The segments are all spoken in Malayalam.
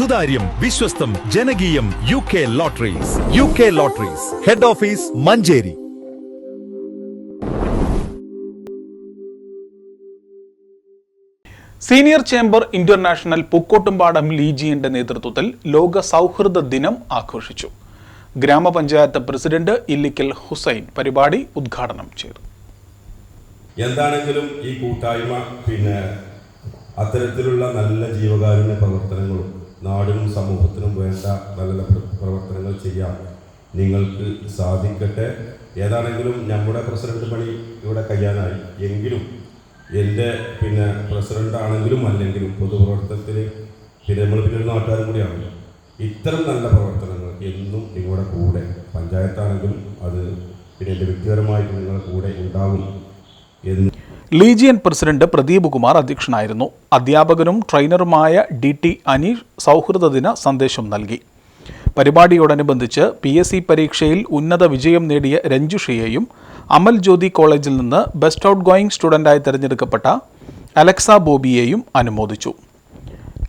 സുതാര്യം വിശ്വസ്തം ജനകീയം U K lotteries U K lotteries head office Manjeri. Senior chamber international Pookkottumpadam ലീജിയന്റെ നേതൃത്വത്തിൽ ലോക സൗഹൃദ ദിനം ആഘോഷിച്ചു. ഗ്രാമപഞ്ചായത്ത് പ്രസിഡന്റ് ഇല്ലിക്കൽ ഹുസൈൻ പരിപാടി ഉദ്ഘാടനം ചെയ്തു. എന്താണെങ്കിലും ഈ കൂട്ടായ്മ പിന്നെ അത്തരത്തിലുള്ള നല്ല ജീവകാരുണ്യ പ്രവർത്തനങ്ങളും നാടിനും സമൂഹത്തിനും വേണ്ട നല്ല പ്രവർത്തനങ്ങൾ ചെയ്യാൻ നിങ്ങൾക്ക് സാധിക്കട്ടെ. ഏതാണെങ്കിലും നമ്മുടെ പ്രസിഡന്റ് പണി ഇവിടെ കഴിയാനായി എങ്കിലും എന്റെ പിന്നെ പ്രസിഡന്റ് ആണെങ്കിലും അല്ലെങ്കിലും പൊതുപ്രവർത്തനത്തിൽ പിന്നെ നമ്മൾ പിന്നെ നാട്ടുകാരും കൂടിയാണ്. ഇത്തരം നല്ല പ്രവർത്തനങ്ങൾ എന്നും നിങ്ങളുടെ കൂടെ പഞ്ചായത്താണെങ്കിലും അത് പിന്നെ എന്റെ വ്യക്തിപരമായിട്ട് നിങ്ങളുടെ കൂടെ ഉണ്ടാകും എന്ന് ലീജിയൻ പ്രസിഡന്റ് പ്രദീപ് കുമാർ അധ്യക്ഷനായിരുന്നു. അധ്യാപകനും ട്രെയിനറുമായ ഡി ടി അനീഷ് സൗഹൃദദിന സന്ദേശം നൽകി. പരിപാടിയോടനുബന്ധിച്ച് പി എസ് സി പരീക്ഷയിൽ ഉന്നത വിജയം നേടിയ രഞ്ജുഷയെയും അമൽ ജ്യോതി കോളേജിൽ നിന്ന് ബെസ്റ്റ് ഔട്ട് ഗോയിങ് സ്റ്റുഡന്റായി തിരഞ്ഞെടുക്കപ്പെട്ട അലക്സ ബോബിയെയും അനുമോദിച്ചു.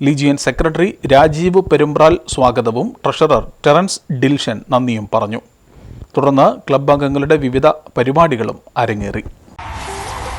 ലീജിയൻ സെക്രട്ടറി രാജീവ് പെരുമ്പ്രാൽ സ്വാഗതവും ട്രഷറർ ടെറൻസ് ഡിൽഷൻ നന്ദിയും പറഞ്ഞു. തുടർന്ന് ക്ലബ് അംഗങ്ങളുടെ വിവിധ പരിപാടികളും അരങ്ങേറി.